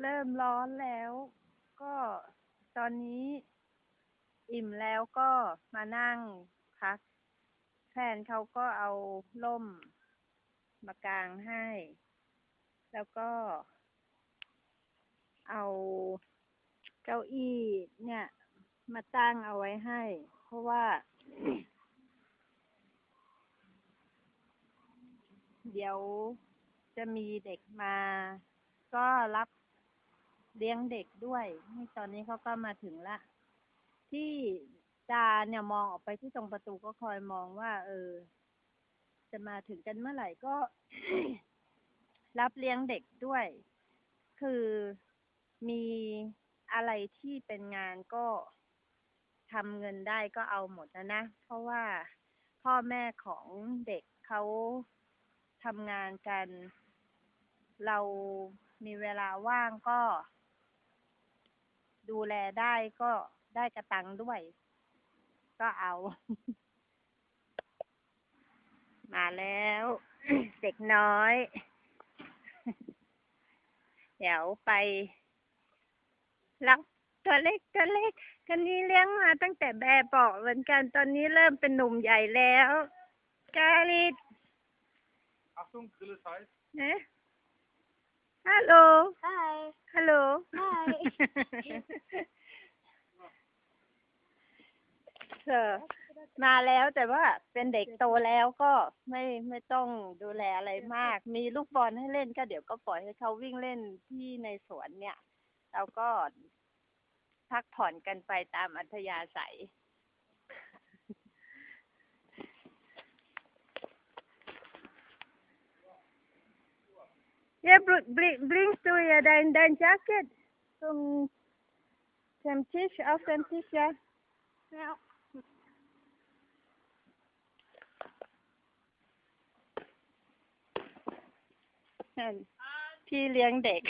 เริ่มร้อนแล้ว ก็ตอนนี้ อิ่มแล้วก็มานั่งพัก แฟนเขาก็เอาล่มมากางให้ แล้วก็ เอาเก้าอี้เนี่ย มาตั้งเอาไว้ให้ เพราะว่า เดี๋ยวจะมีเด็กมา ก็รับ เลี้ยงเด็กด้วยนี่ตอนนี้เขาก็มาถึงละ ที่จาเนี่ยมองออกไปที่ตรงประตูก็คอยมองว่า เออ จะมาถึงกันเมื่อไหร่ก็ รับเลี้ยงเด็กด้วย คือมีอะไรที่เป็นงานก็ทำเงินได้ก็เอาหมดนะนะ เพราะว่าพ่อแม่ของเด็กเขาทำงานกัน เรามีเวลาว่างก็ ดูแลได้ก็ได้กระตังด้วย ก็เอา มาแล้ว เด็กน้อย เดี๋ยวไปรับตัวเล็กตัวเล็กคนนี้เลี้ยงมาตั้งแต่แบบเบาะเหมือนกันตอนนี้เริ่มเป็นหนุ่มใหญ่แล้วกาลิด Achtung, Grill ist heiß. นะฮัลโหล Hi. ฮัลโหล Hi เออมาแล้วแต่ว่าเป็นเด็กโตแล้วก็ไม่ไม่ต้องดูแลอะไรมาก มีลูกบอลให้เล่นก็เดี๋ยวก็ปล่อยให้เขาวิ่งเล่นที่ในสวนเนี่ย เราก็พักผ่อนกันไปตามอัธยาศัย Ja, br- bring, bringst du ja dein, dein Jacket zum, zum Tisch, auf den Tisch, ja? Ja. นั่นพี่เลี้ยงเด็ก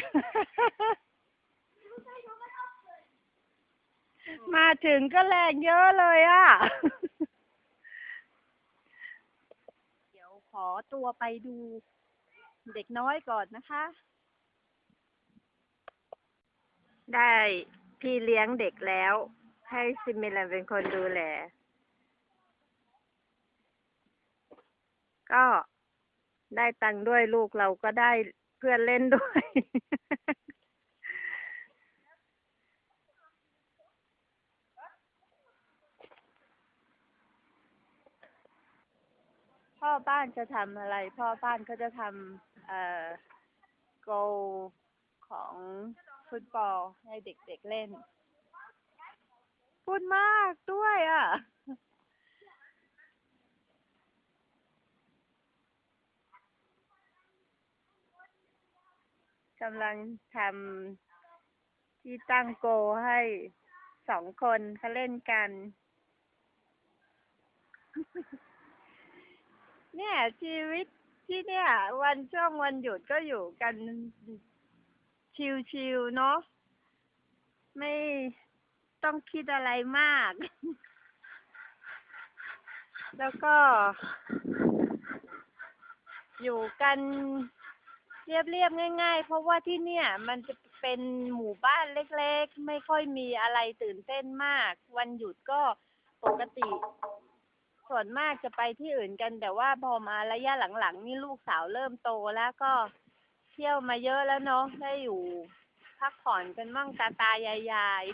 มาถึงก็แรงเยอะเลยอะ เดี๋ยวขอตัวไปดู เด็กน้อยก่อนนะคะ ได้พี่เลี้ยงเด็กแล้ว ให้ซิมิลันเป็นคนดูแล ก็ได้ตังค์ด้วยลูกเราก็ได้เพื่อนเล่นด้วย พ่อบ้านจะทำอะไร พ่อบ้านก็จะทำเอ่อ โกของฟุตบอลให้เด็กๆเล่น พูดมากด้วยอะกำลังทำที่ตั้งโกให้สองคนเขาเล่นกัน เนี่ยชีวิต ที่เนี่ย วันช่วงวันหยุดก็อยู่กันชิวๆเนาะไม่ต้องคิดอะไรมาก แล้วก็ อยู่กันเรียบๆง่าย ๆ เพราะว่าที่เนี่ย มันจะเป็นหมู่บ้านเล็ก ๆ ไม่ค่อยมีอะไรตื่นเต้นมาก วันหยุดก็ปกติ ส่วนมากจะไปที่อื่นกัน แต่ว่าพอมาระยะหลังๆนี่ลูกสาวเริ่มโตแล้วก็เที่ยวมาเยอะแล้วเนาะได้อยู่พักผ่อนกันมั่งตาตายายยาย